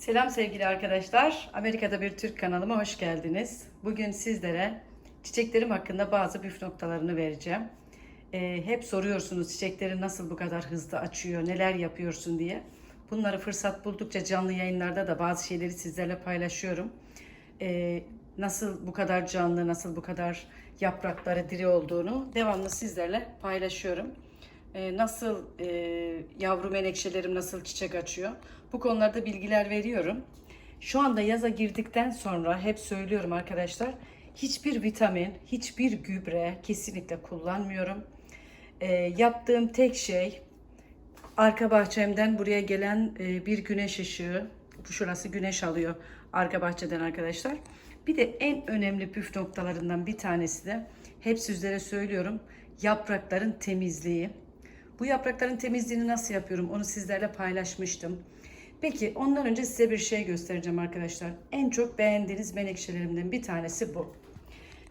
Selam sevgili arkadaşlar. Amerika'da bir Türk kanalıma hoş geldiniz. Bugün sizlere çiçeklerim hakkında bazı püf noktalarını vereceğim. Ee, hep soruyorsunuz çiçekleri nasıl bu kadar hızlı açıyor, neler yapıyorsun diye. Bunları fırsat buldukça canlı yayınlarda da bazı şeyleri sizlerle paylaşıyorum. Ee, nasıl bu kadar canlı, nasıl bu kadar yaprakları diri olduğunu devamlı sizlerle paylaşıyorum. Ee, nasıl e, yavru menekşelerim nasıl çiçek açıyor. Bu konularda bilgiler veriyorum. Şu anda yaza girdikten sonra hep söylüyorum arkadaşlar. Hiçbir vitamin, hiçbir gübre kesinlikle kullanmıyorum. Ee, yaptığım tek şey arka bahçemden buraya gelen e, bir güneş ışığı. Bu şurası güneş alıyor arka bahçeden arkadaşlar. Bir de en önemli püf noktalarından bir tanesi de hep sizlere söylüyorum. Yaprakların temizliği. Bu yaprakların temizliğini nasıl yapıyorum onu sizlerle paylaşmıştım. Peki ondan önce size bir şey göstereceğim arkadaşlar. En çok beğendiğiniz menekşelerimden bir tanesi bu.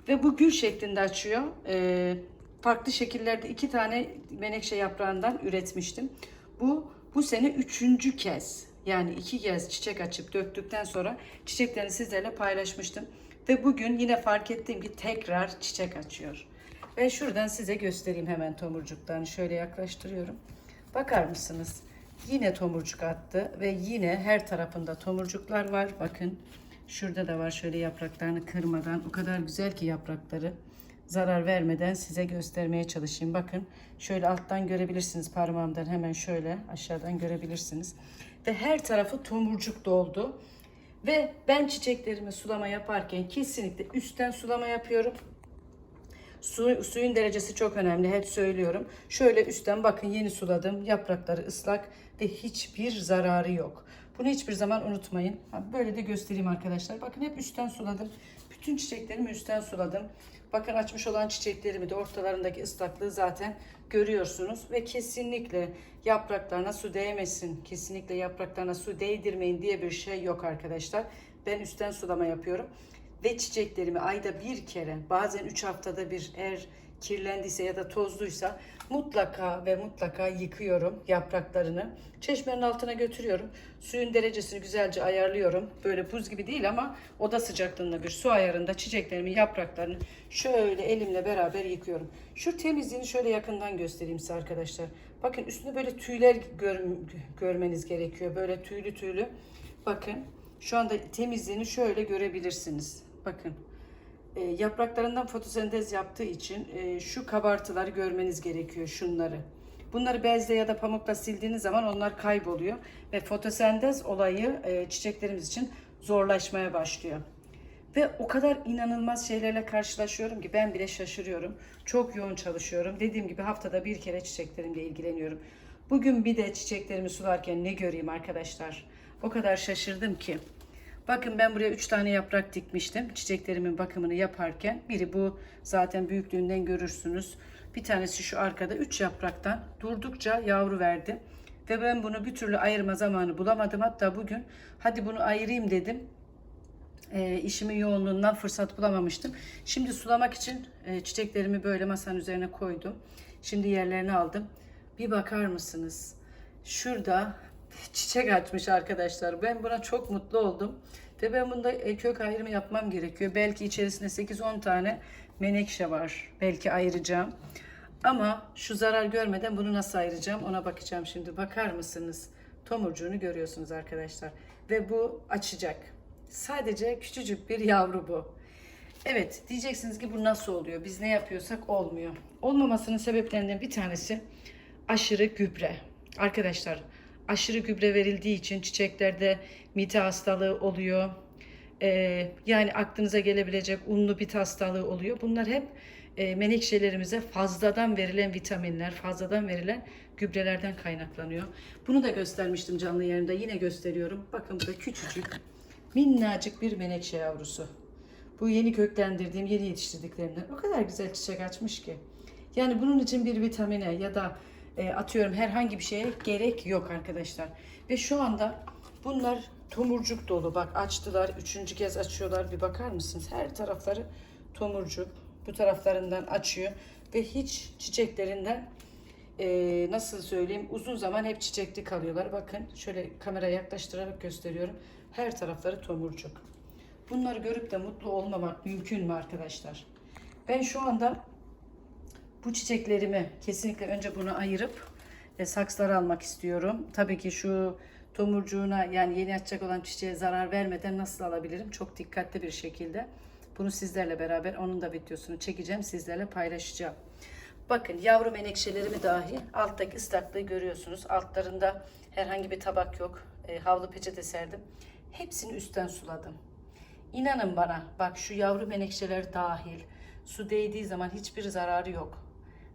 Ve bu gül şeklinde açıyor. Ee, farklı şekillerde iki tane menekşe yaprağından üretmiştim. Bu bu sene üçüncü kez yani iki kez çiçek açıp döktükten sonra çiçeklerini sizlerle paylaşmıştım. Ve bugün yine fark ettiğim ki tekrar çiçek açıyor. Ve şuradan size göstereyim hemen tomurcuklarını. Şöyle yaklaştırıyorum. Bakar mısınız? Yine tomurcuk attı ve yine her tarafında tomurcuklar var. Bakın şurada da var şöyle yapraklarını kırmadan. O kadar güzel ki yaprakları zarar vermeden size göstermeye çalışayım. Bakın şöyle alttan görebilirsiniz parmağımdan hemen şöyle aşağıdan görebilirsiniz. Ve her tarafı tomurcuk doldu. Ve ben çiçeklerimi sulama yaparken kesinlikle üstten sulama yapıyorum. Su, suyun derecesi çok önemli. Hep söylüyorum. Şöyle üstten bakın yeni suladım. Yaprakları ıslak ve hiçbir zararı yok. Bunu hiçbir zaman unutmayın. Böyle de göstereyim arkadaşlar. Bakın hep üstten suladım. Bütün çiçeklerimi üstten suladım. Bakın açmış olan çiçeklerimi de ortalarındaki ıslaklığı zaten görüyorsunuz. Ve kesinlikle yapraklarına su değmesin. Kesinlikle yapraklarına su değdirmeyin diye bir şey yok arkadaşlar. Ben üstten sulama yapıyorum ve çiçeklerimi ayda bir kere bazen üç haftada bir eğer kirlendiyse ya da tozluysa mutlaka ve mutlaka yıkıyorum yapraklarını. Çeşmenin altına götürüyorum. Suyun derecesini güzelce ayarlıyorum. Böyle buz gibi değil ama oda sıcaklığında bir su ayarında çiçeklerimin yapraklarını şöyle elimle beraber yıkıyorum. Şu temizliğini şöyle yakından göstereyim size arkadaşlar. Bakın üstünde böyle tüyler gör- görmeniz gerekiyor. Böyle tüylü tüylü. Bakın şu anda temizliğini şöyle görebilirsiniz. Bakın e, yapraklarından fotosentez yaptığı için e, şu kabartıları görmeniz gerekiyor şunları. Bunları bezle ya da pamukla sildiğiniz zaman onlar kayboluyor ve fotosentez olayı e, çiçeklerimiz için zorlaşmaya başlıyor. Ve o kadar inanılmaz şeylerle karşılaşıyorum ki ben bile şaşırıyorum. Çok yoğun çalışıyorum. Dediğim gibi haftada bir kere çiçeklerimle ilgileniyorum. Bugün bir de çiçeklerimi sularken ne göreyim arkadaşlar? O kadar şaşırdım ki. Bakın ben buraya 3 tane yaprak dikmiştim. Çiçeklerimin bakımını yaparken. Biri bu zaten büyüklüğünden görürsünüz. Bir tanesi şu arkada 3 yapraktan durdukça yavru verdi. Ve ben bunu bir türlü ayırma zamanı bulamadım. Hatta bugün hadi bunu ayırayım dedim. E, işimin yoğunluğundan fırsat bulamamıştım. Şimdi sulamak için e, çiçeklerimi böyle masanın üzerine koydum. Şimdi yerlerini aldım. Bir bakar mısınız? Şurada çiçek açmış arkadaşlar. Ben buna çok mutlu oldum. Ve ben bunda e, kök ayrımı yapmam gerekiyor. Belki içerisinde 8-10 tane menekşe var. Belki ayıracağım. Ama şu zarar görmeden bunu nasıl ayıracağım ona bakacağım şimdi. Bakar mısınız? Tomurcuğunu görüyorsunuz arkadaşlar. Ve bu açacak. Sadece küçücük bir yavru bu. Evet diyeceksiniz ki bu nasıl oluyor? Biz ne yapıyorsak olmuyor. Olmamasının sebeplerinden bir tanesi aşırı gübre. Arkadaşlar aşırı gübre verildiği için çiçeklerde mite hastalığı oluyor. Ee, yani aklınıza gelebilecek unlu bit hastalığı oluyor. Bunlar hep e, menekşelerimize fazladan verilen vitaminler, fazladan verilen gübrelerden kaynaklanıyor. Bunu da göstermiştim canlı yayında. Yine gösteriyorum. Bakın burada küçücük, minnacık bir menekşe yavrusu. Bu yeni köklendirdiğim, yeni yetiştirdiklerimden o kadar güzel çiçek açmış ki. Yani bunun için bir vitamine ya da e, atıyorum herhangi bir şeye gerek yok arkadaşlar. Ve şu anda bunlar tomurcuk dolu. Bak açtılar. Üçüncü kez açıyorlar. Bir bakar mısınız? Her tarafları tomurcuk. Bu taraflarından açıyor. Ve hiç çiçeklerinden e, nasıl söyleyeyim uzun zaman hep çiçekli kalıyorlar. Bakın şöyle kameraya yaklaştırarak gösteriyorum. Her tarafları tomurcuk. Bunları görüp de mutlu olmamak mümkün mü arkadaşlar? Ben şu anda bu çiçeklerimi kesinlikle önce bunu ayırıp e, saksılara almak istiyorum. Tabii ki şu tomurcuğuna yani yeni açacak olan çiçeğe zarar vermeden nasıl alabilirim? Çok dikkatli bir şekilde. Bunu sizlerle beraber onun da videosunu çekeceğim. Sizlerle paylaşacağım. Bakın yavru menekşelerimi dahi alttaki ıslaklığı görüyorsunuz. Altlarında herhangi bir tabak yok. E, havlu peçete serdim. Hepsini üstten suladım. İnanın bana bak şu yavru menekşeler dahil su değdiği zaman hiçbir zararı yok.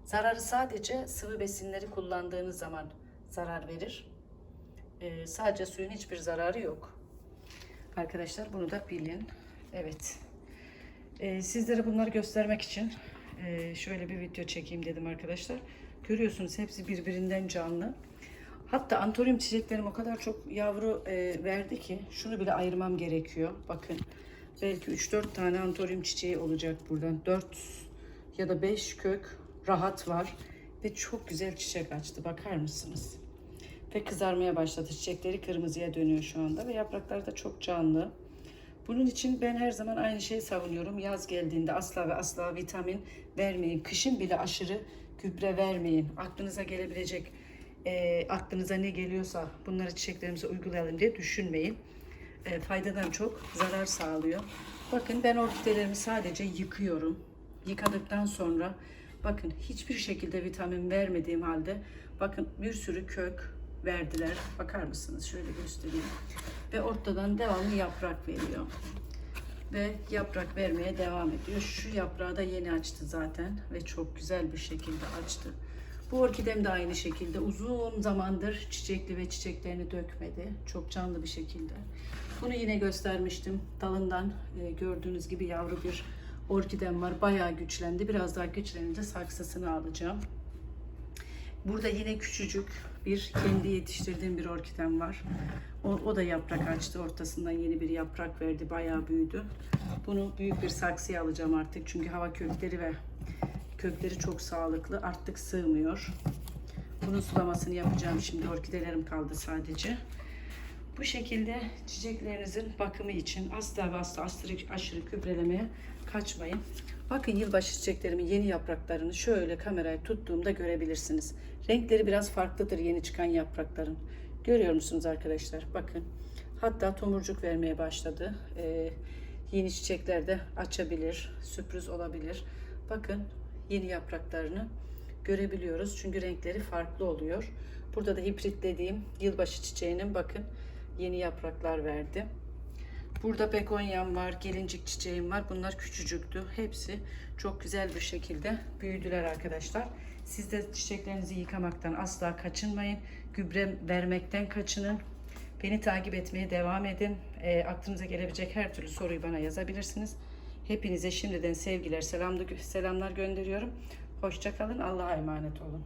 Zararı sadece sıvı besinleri kullandığınız zaman zarar verir. Ee, sadece suyun hiçbir zararı yok. Arkadaşlar bunu da bilin. Evet. Ee, sizlere bunları göstermek için e, şöyle bir video çekeyim dedim arkadaşlar. Görüyorsunuz hepsi birbirinden canlı. Hatta antorium çiçeklerim o kadar çok yavru e, verdi ki şunu bile ayırmam gerekiyor. Bakın belki 3-4 tane antorium çiçeği olacak buradan. 4 ya da 5 kök rahat var ve çok güzel çiçek açtı. Bakar mısınız? Ve kızarmaya başladı. Çiçekleri kırmızıya dönüyor şu anda ve yaprakları da çok canlı. Bunun için ben her zaman aynı şeyi savunuyorum. Yaz geldiğinde asla ve asla vitamin vermeyin. Kışın bile aşırı gübre vermeyin. Aklınıza gelebilecek, e, aklınıza ne geliyorsa bunları çiçeklerimize uygulayalım diye düşünmeyin. E, faydadan çok zarar sağlıyor. Bakın ben orkidelerimi sadece yıkıyorum. Yıkadıktan sonra bakın hiçbir şekilde vitamin vermediğim halde bakın bir sürü kök verdiler. Bakar mısınız? Şöyle göstereyim. Ve ortadan devamlı yaprak veriyor. Ve yaprak vermeye devam ediyor. Şu yaprağı da yeni açtı zaten ve çok güzel bir şekilde açtı. Bu orkidem de aynı şekilde uzun zamandır çiçekli ve çiçeklerini dökmedi. Çok canlı bir şekilde. Bunu yine göstermiştim. Dalından e, gördüğünüz gibi yavru bir orkidem var. Bayağı güçlendi. Biraz daha güçlenince saksısını alacağım. Burada yine küçücük bir kendi yetiştirdiğim bir orkidem var. O, o da yaprak açtı. Ortasından yeni bir yaprak verdi. Bayağı büyüdü. Bunu büyük bir saksıya alacağım artık. Çünkü hava kökleri ve kökleri çok sağlıklı. Artık sığmıyor. Bunun sulamasını yapacağım şimdi. Orkidelerim kaldı sadece. Bu şekilde çiçeklerinizin bakımı için asla ve asla aşırı, aşırı gübrelemeye kaçmayın. Bakın yılbaşı çiçeklerimin yeni yapraklarını şöyle kamerayı tuttuğumda görebilirsiniz. Renkleri biraz farklıdır yeni çıkan yaprakların. Görüyor musunuz arkadaşlar? Bakın. Hatta tomurcuk vermeye başladı. Ee, yeni çiçekler de açabilir. Sürpriz olabilir. Bakın yeni yapraklarını görebiliyoruz. Çünkü renkleri farklı oluyor. Burada da hibritlediğim yılbaşı çiçeğinin bakın yeni yapraklar verdi. Burada begonyam var, gelincik çiçeğim var. Bunlar küçücüktü. Hepsi çok güzel bir şekilde büyüdüler arkadaşlar. Siz de çiçeklerinizi yıkamaktan asla kaçınmayın. Gübre vermekten kaçının. Beni takip etmeye devam edin. E, aklınıza gelebilecek her türlü soruyu bana yazabilirsiniz. Hepinize şimdiden sevgiler, selamlar gönderiyorum. Hoşçakalın. Allah'a emanet olun.